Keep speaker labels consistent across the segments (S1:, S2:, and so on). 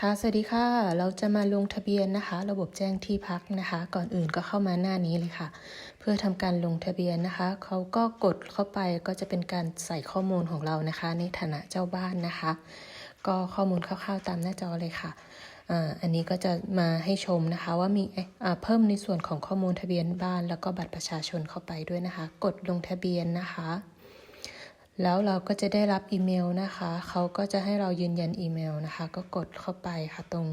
S1: ค่ะ สวัสดีค่ะ เราจะมาลงทะเบียนนะคะ ระบบแจ้งที่พักนะคะ ก่อนอื่นก็เข้ามาหน้านี้เลยค่ะ เพื่อทำการลงทะเบียนนะคะ เขาก็กดเข้าไปก็จะเป็นการใส่ข้อมูลของเรานะคะ ในฐานะเจ้าบ้านนะคะ ก็ข้อมูลคร่าวๆตามหน้าจอเลยค่ะ อันนี้ก็จะมาให้ชมนะคะว่ามีเพิ่มในส่วนของข้อมูลทะเบียนบ้าน แล้วก็บัตรประชาชนเข้าไปด้วยนะคะ กดลงทะเบียนนะคะ แล้วเราก็จะได้รับอีเมลนะคะ เขาก็จะให้เรายืนยันอีเมลนะคะ ก็กดเข้าไปค่ะตรง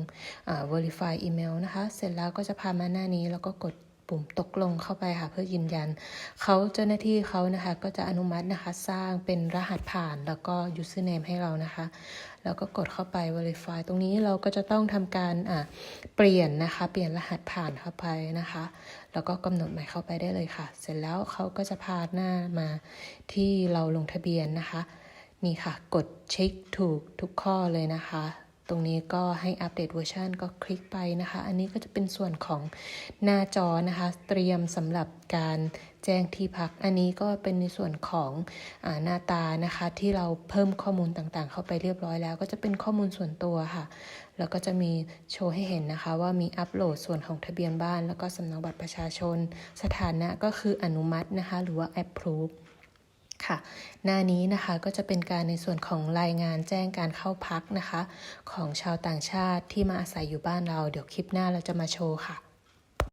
S1: verify อีเมลนะคะ เสร็จแล้วก็จะพามาหน้านี้แล้วก็กด ปุ่มตกลงเข้าไปค่ะเพื่อยืนยันเขาเจ้าหน้าที่เขานะคะก็จะอนุมัตินะคะสร้างเป็นรหัสผ่านแล้วก็ username ให้เรานะคะ แล้วก็กดเข้าไป verify ตรงนี้เราก็จะต้องทำการอ่าเปลี่ยนนะคะ เปลี่ยนรหัสผ่านเข้าไปนะคะ แล้วก็กำหนดใหม่เข้าไปได้เลยค่ะ เสร็จแล้วเขาก็จะพาหน้ามาที่เราลงทะเบียนนะคะนี่ค่ะ กดเช็คถูกทุกข้อเลยนะคะ ตรงนี้ก็ให้อัปเดตเวอร์ชันก็คลิกไปนะคะ อันนี้ก็จะเป็นส่วนของหน้าจอนะคะ เตรียมสำหรับการแจ้งที่พัก อันนี้ก็เป็นในส่วนของอหน้าตานะคะ ที่เราเพิ่มข้อมูลต่างๆ เข้าไปเรียบร้อยแล้ว ก็จะเป็นข้อมูลส่วนตัวค่ะ แล้วก็จะมีโชว์ให้เห็นนะคะ ว่ามีอัปโหลดส่วนของทะเบียนบ้าน แล้วก็สำเนาบัตรประชาชน สถานะก็คืออนุมัตินะคะ หรือว่า approve ค่ะ หน้านี้นะคะก็จะเป็นการในส่วนของรายงานแจ้งการเข้าพักนะคะ ของชาวต่างชาติที่มาอาศัยอยู่บ้านเรา เดี๋ยวคลิปหน้าเราจะมาโชว์ค่ะ